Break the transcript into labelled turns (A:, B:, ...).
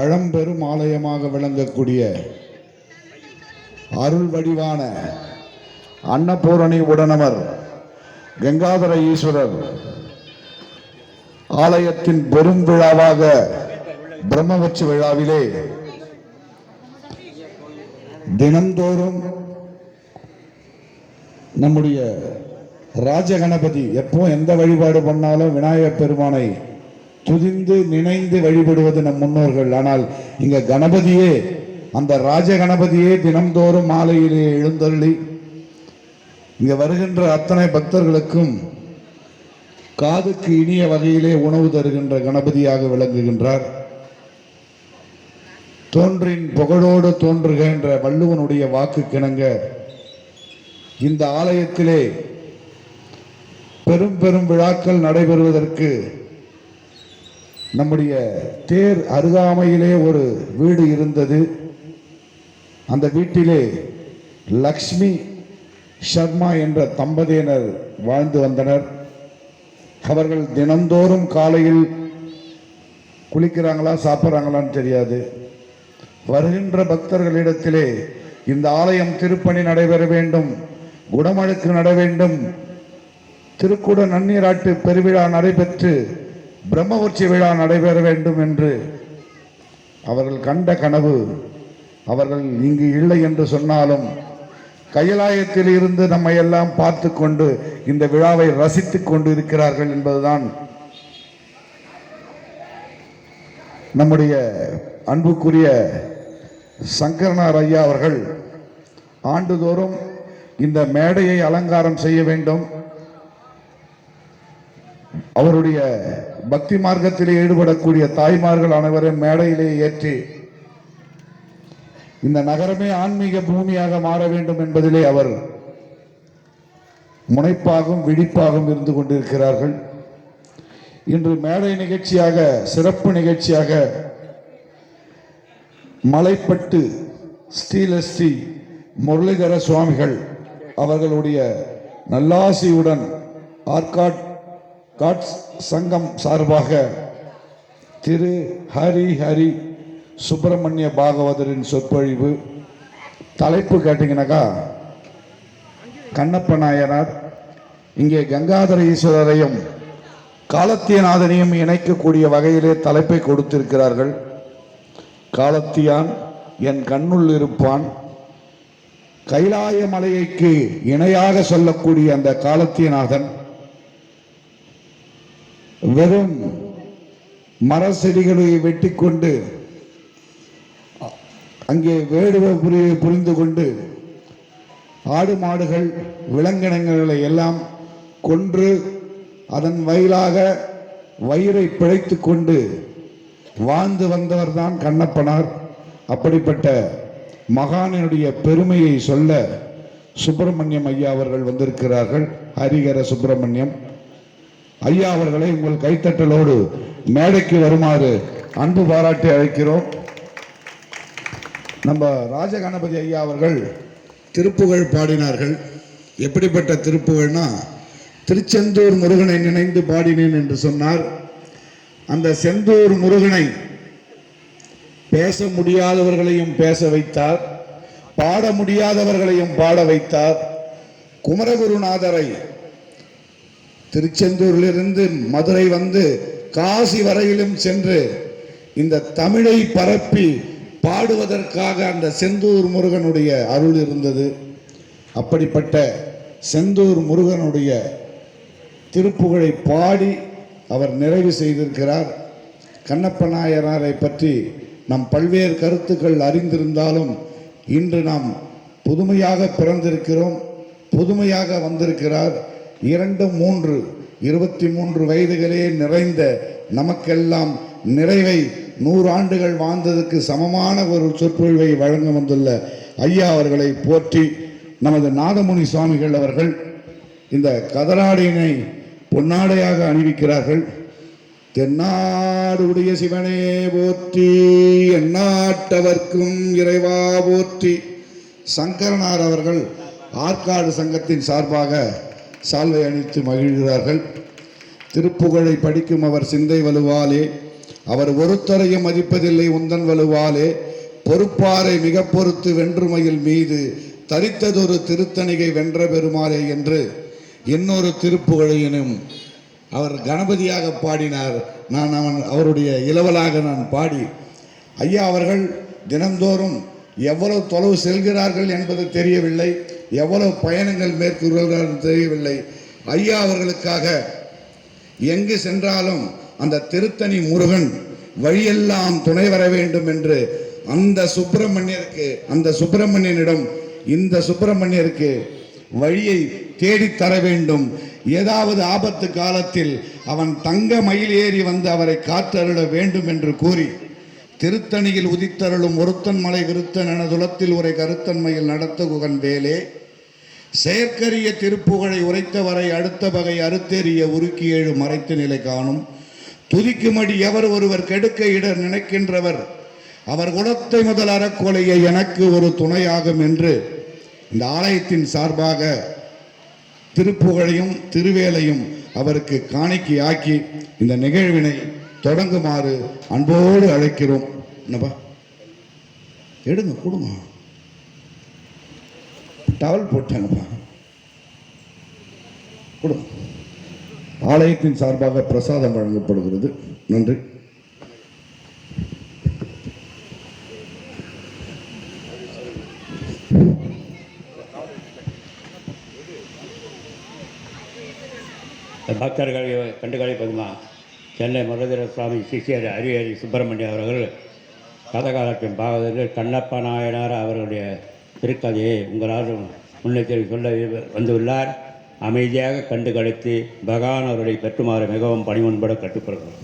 A: பழம்பெரும் ஆலயமாக விளங்கக்கூடிய அருள் வடிவான அன்னபூரணி உடனவர் கங்காதர ஈஸ்வரர் ஆலயத்தின் பெரும் விழாவாக பிரம்மவட்ச விழாவிலே தினந்தோறும் நம்முடைய ராஜகணபதி எப்போ எந்த வழிபாடு பண்ணாலும் விநாயகப் பெருமானை துதிந்து நினைந்து வழிபடுவது நம் முன்னோர்கள். ஆனால் இங்க கணபதியே அந்த ராஜ கணபதியே தினம்தோறும் மாலையிலே எழுந்தருளி இங்க வருகின்ற அத்தனை பக்தர்களுக்கும் காதுக்கு இனிய வகையிலே உணவு தருகின்ற கணபதியாக விளங்குகின்றார். தோன்றின் புகழோடு தோன்றுக என்ற வள்ளுவனுடைய வாக்கு கிணங்க இந்த ஆலயத்திலே பெரும் பெரும் விழாக்கள் நடைபெறுவதற்கு நம்முடைய தேர் அருகாமையிலே ஒரு வீடு இருந்தது. அந்த வீட்டிலே லக்ஷ்மி சர்மா என்ற தம்பதியினர் வாழ்ந்து வந்தனர். அவர்கள் தினந்தோறும் காலையில் குளிக்கிறாங்களா சாப்பிட்றாங்களான்னு தெரியாது. வருகின்ற பக்தர்களிடத்திலே இந்த ஆலயம் திருப்பணி நடைபெற வேண்டும் குடமழுக்கு நட வேண்டும். திருக்குட நன்னீராட்டு பெருவிழா நடைபெற்று பிரம்மோற்சி விழா நடைபெற வேண்டும் என்று அவர்கள் கண்ட கனவு அவர்கள் இங்கு இல்லை என்று சொன்னாலும் கைலாயத்தில் இருந்து நம்மை எல்லாம் பார்த்து கொண்டு இந்த விழாவை ரசித்துக் கொண்டு இருக்கிறார்கள் என்பதுதான் நம்முடைய அன்புக்குரிய சங்கரனார் ஐயா அவர்கள் ஆண்டுதோறும் இந்த மேடையை அலங்காரம் செய்ய வேண்டும். அவருடைய பக்தி மார்க்கத்திலே ஈடுபடக்கூடிய தாய்மார்கள் அனைவரும் மேடையிலே ஏற்றி இந்த நகரமே ஆன்மீக பூமியாக மாற வேண்டும் என்பதிலே அவர் முனைப்பாகவும் விழிப்பாகவும் இருந்து கொண்டிருக்கிறார்கள். இன்று மேடை நிகழ்ச்சியாக சிறப்பு நிகழ்ச்சியாக மலைப்பட்டு ஸ்ரீலஸ்ரீ முரளிதர சுவாமிகள் அவர்களுடைய நல்லாசியுடன் ஆற்காட் காட்ஸ் சங்கம் சார்பாக திரு ஹரி ஹரி சுப்பிரமணிய பாகவதரின் சொற்பொழிவு. தலைப்பு கேட்டிங்கனாக்கா கண்ணப்ப நாயனார் இங்கே கங்காதர ஈஸ்வரரையும் காலத்தியநாதனையும் இணைக்கக்கூடிய வகையிலே தலைப்பை கொடுத்திருக்கிறார்கள். காலத்தியான் என் கண்ணுள் இருப்பான். கைலாய மலையைக்கு இணையாக சொல்லக்கூடிய அந்த காலத்தியநாதன் வெறும் மர செடிகளை வெட்டி கொண்டு அங்கே வேடுவ புரியை புரிந்து கொண்டு ஆடு மாடுகள் விலங்கினங்களை எல்லாம் கொன்று அதன் வயலாக வயிறை பிழைத்து கொண்டு வாழ்ந்து வந்தவர்தான் கண்ணப்பனார். அப்படிப்பட்ட மகானினுடைய பெருமையை சொல்ல சுப்பிரமணியம் ஐயா அவர்கள் வந்திருக்கிறார்கள். ஹரிகர சுப்பிரமணியம். ஐயா அவர்களை உங்கள் கைத்தட்டலோடு மேடைக்கு வருமாறு அன்பு பாராட்டி அழைக்கிறோம். நம்ம ராஜகணபதி ஐயா அவர்கள் திருப்புகழ் பாடினார்கள். எப்படிப்பட்ட திருப்புகழ்னா திருச்செந்தூர் முருகனை நினைந்து பாடினேன் என்று சொன்னார். அந்த செந்தூர் முருகனை பேச முடியாதவர்களையும் பேச வைத்தார். பாட முடியாதவர்களையும் பாட வைத்தார். குமரகுருநாதரை திருச்செந்தூரிலிருந்து மதுரை வந்து காசி வரையிலும் சென்று இந்த தமிழை பரப்பி பாடுவதற்காக அந்த செந்தூர் முருகனுடைய அருள் இருந்தது. அப்படிப்பட்ட செந்தூர் முருகனுடைய திருப்புகழை பாடி அவர் நிறைவு செய்திருக்கிறார். கண்ணப்ப நாயனாரை பற்றி நம் பல்வேறு கருத்துக்கள் அறிந்திருந்தாலும் இன்று நாம் புதுமையாக பிறந்திருக்கிறோம் புதுமையாக வந்திருக்கிறார். இரண்டு மூன்று இருபத்தி மூன்று வயதுகளே நிறைந்த நமக்கெல்லாம் நிறைவை நூறு ஆண்டுகள் வாழ்ந்ததற்கு சமமான ஒரு சொற்பொழிவை வழங்க வந்துள்ள ஐயா அவர்களை போற்றி நமது நாதமுனி சுவாமிகள் அவர்கள் இந்த கதராடியினை பொன்னாடையாக அணிவிக்கிறார்கள். தென்னாடுடைய சிவனே போற்றி எந்நாட்டவர்க்கும் இறைவா போற்றி. சங்கரனார் அவர்கள் ஆற்காடு சங்கத்தின் சார்பாக சால்வை அணித்து மகிழ்கிறார்கள். திருப்புகழை படிக்கும் அவர் சிந்தை வலுவாலே அவர் ஒருத்தரையும் மதிப்பதில்லை உந்தன் வலுவாலே பொறுப்பாரை மிக பொறுத்து வென்றுமையில் மீது தரித்ததொரு திருத்தணிகை வென்ற பெருமாளே என்று இன்னொரு திருப்புகழையினும் அவர் கணபதியாக பாடினார். நான் அவன் அவருடைய இளவலாக நான் பாடி ஐயா அவர்கள் தினந்தோறும் எவ்வளவு தொலைவு செல்கிறார்கள் என்பது தெரியவில்லை. எவ்வளவு பயணங்கள் மேற்கொள்கிறார்கள் தெரியவில்லை. ஐயா அவர்களுக்காக எங்கு சென்றாலும் அந்த திருத்தணி முருகன் வழியெல்லாம் துணை வர வேண்டும் என்று அந்த சுப்பிரமணியருக்கு அந்த சுப்பிரமணியனிடம் இந்த சுப்பிரமணியருக்கு வழியை தேடித் தர வேண்டும். ஏதாவது ஆபத்து காலத்தில் அவன் தங்க மயில் ஏறி வந்து அவரை காற்றருள வேண்டும் என்று கூறி திருத்தணியில் உதித்தருளும் ஒருத்தன் மலை விருத்தன் என துலத்தில் உரை கருத்தன்மையில் நடத்துகுகன் வேலே செயற்கரிய திருப்புகழை உரைத்தவரை அடுத்த வகை அறுத்தெறிய உருக்கியேழு மறைத்து நிலை காணும். துதிக்குமடி எவர் ஒருவர் கெடுக்க இடர் நினைக்கின்றவர்? அவர் குலத்தை முதல் அறக்கொலையை எனக்கு ஒரு துணையாகும் என்று இந்த ஆலயத்தின் சார்பாக திருப்புகழையும் திருவேலையும் அவருக்கு காணிக்கையாக்கி இந்த நிகழ்வினை தொடங்குமாறு அன்போடு அழைக்கிறோம். என்னப்பா? எடுங்க கொடுங்க. டவல் போட்டாங்கப்பா கொடுங்க. ஆலயத்தின் சார்பாக பிரசாதம் வழங்கப்படுகிறது. நன்றி.
B: பக்தர்கள் கண்டுகளிப்பதுமா சென்னை முரளிதர சுவாமி சிஷியர் அரியரி சுப்பிரமணியம் அவர்கள் கதகாலத்தின் பாகவதர்கள் கண்ணப்ப நாயனார் அவர்களுடைய திருக்கதையை உங்களால் முன்னெச்சரிக்கை சொல்ல வந்துள்ளார். அமைதியாக கண்டு கழித்து பகவான் அவர்களை பெற்றுமாறு மிகவும் பணிவன்பட கட்டுப்படுகிறோம்